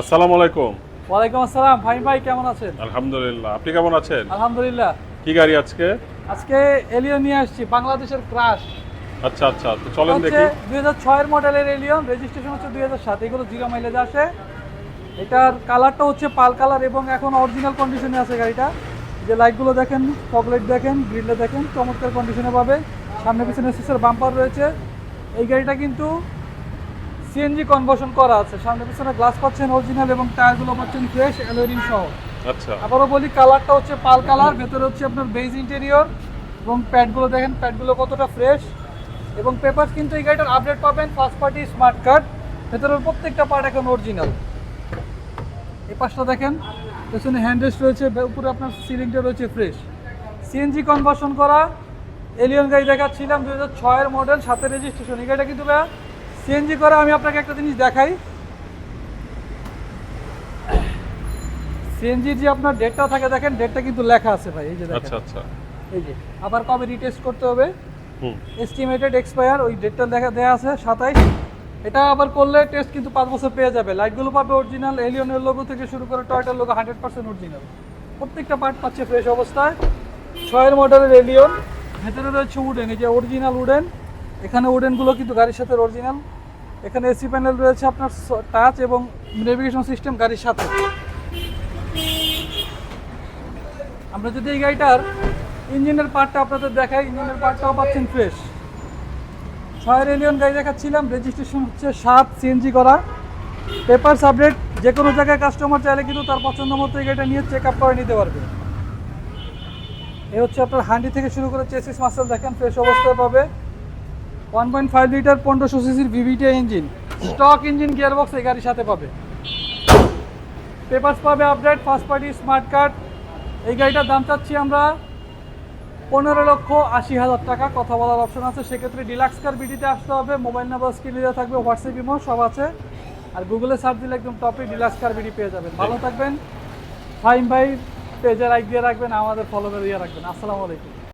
আসসালামু আলাইকুম। ওয়ালাইকুম আসসালাম। ফাহিম ভাই কেমন আছেন? আলহামদুলিল্লাহ। আপনি কেমন আছেন? আলহামদুলিল্লাহ। কি গাড়ি আজকে? আজকে এলিয়ন নিয়ে আসছি বাংলাদেশের ক্রাশ আচ্ছা আচ্ছা। তো চলেন দেখি। দুই হাজার ছয়ের মডেলের এলিয়ন রেজিস্ট্রেশন হচ্ছে দুই হাজার সাত এগুলো জিরো মাইলেজ আসে। এটার কালারটা হচ্ছে পাল কালার এবং এখন অরিজিনাল কন্ডিশনে আছে গাড়িটা। যে লাইটগুলো দেখেন পকলেট দেখেন গ্রিলটা দেখেন চমৎকার কন্ডিশনে পাবে। সামনে পিছনে সিসের বাম্পার রয়েছে। এই গাড়িটা কিন্তু সিএনজি কনভার্সন করা আছে। সামনে পিছনে গ্লাস পাচ্ছেন অরিজিনাল এবং টায়ারগুলো পাচ্ছেন ফ্রেশ অ্যালোরিং সহ। আচ্ছা। আবারও বলি কালারটা হচ্ছে পাল কালার ভেতরে হচ্ছে আপনার বেজ ইন্টেরিয়র এবং প্যাডগুলো দেখেন প্যাডগুলো কতটা ফ্রেশ এবং পেপার কিন্তু এই গাড়িটার আপডেট পাবেন ফার্স্ট পার্টি স্মার্ট কার্ড ভেতরের প্রত্যেকটা পার্ট এখন অরিজিনাল এই পাশটা দেখেন পেছনে হ্যান্ডরেস্ট রয়েছে উপরে আপনার সিলিংটা রয়েছে ফ্রেশ সিএনজি কনভার্সন করা এলিয়ন গাড়ি দেখাচ্ছিলাম দু হাজার ছয়ের মডেল সাথে রেজিস্ট্রেশন এই গাড়িটা কিন্তু সিএনজি করা আমি আপনাকে একটা জিনিস দেখাই। সিএনজির যে আপনার ডেটটা থাকে দেখেন ডেটটা কিন্তু লেখা আছে ভাই এই যে দেখেন। আচ্ছা আচ্ছা। এই যে আবার কবে রিটেস্ট করতে হবে? হুম। এস্টিমেটেড এক্সপায়ার ওই ডেটটা দেখা দেয়া আছে সাতাইশ। এটা আবার করলে টেস্ট কিন্তু পাঁচ বছর পেয়ে যাবে। লাইটগুলো পাবে অরিজিনাল এলিয়নের লোগো থেকে শুরু করে টয়টার লোগো হান্ড্রেড পার্সেন্ট অরিজিনাল প্রত্যেকটা পার্ট পাচ্ছে ফ্রেশ অবস্থায়। ছয়ের মডেলের এলিয়ন ভেতরে রয়েছে উডেন এই যে অরিজিনাল উডেন এখানে উডেনগুলো কিন্তু গাড়ির সাথে অরিজিনাল এখানে এসি প্যানেল রয়েছে আপনার টাচ এবং নেভিগেশন সিস্টেম গাড়ির সাথে। আমরা যদি এই গাড়িটার ইঞ্জিনের পার্টটা আপনাদের দেখাই, ইঞ্জিনের পার্টটাও পাচ্ছেন ফ্রেশ ছয়ের এলিয়ন গাড়ি দেখাচ্ছিলাম রেজিস্ট্রেশন হচ্ছে সাত সিএনজি করা। পেপার আপডেট যে কোনো জায়গায় কাস্টমার চাইলে কিন্তু তার পছন্দ মতো এই গাড়িটা নিয়ে চেক আপ করে নিতে পারবে। এ হচ্ছে আপনার হান্ডি থেকে শুরু করে চেসিস মাসেল দেখেন ফ্রেশ অবস্থায় পাবে। ওয়ান পয়েন্ট ফাইভ লিটার পনেরোশো সিসির VVT engine stock engine gearbox এই গাড়ির সাথে পাবে। পেপারস পাবে update first party smart card এই গাড়িটার দাম চাচ্ছি আমরা পনেরো লক্ষ আশি হাজার টাকা। কথা বলার অপশন আছে। সেক্ষেত্রে ডিলাক্স কার বিডিতে আসতে হবে। মোবাইল নাম্বার স্ক্রিনে দেওয়া থাকবে। হোয়াটসঅ্যাপ ইমো সব আছে। আর গুগলে সার্চ দিলে একদম টপে ডিলাক্স কার বিডি পেয়ে যাবেন। ভালো থাকবেন। ফাইম ভাই পেজে লাইক দিয়ে রাখবেন। আমাদের ফলো দিয়ে রাখবেন। আসসালামু আলাইকুম।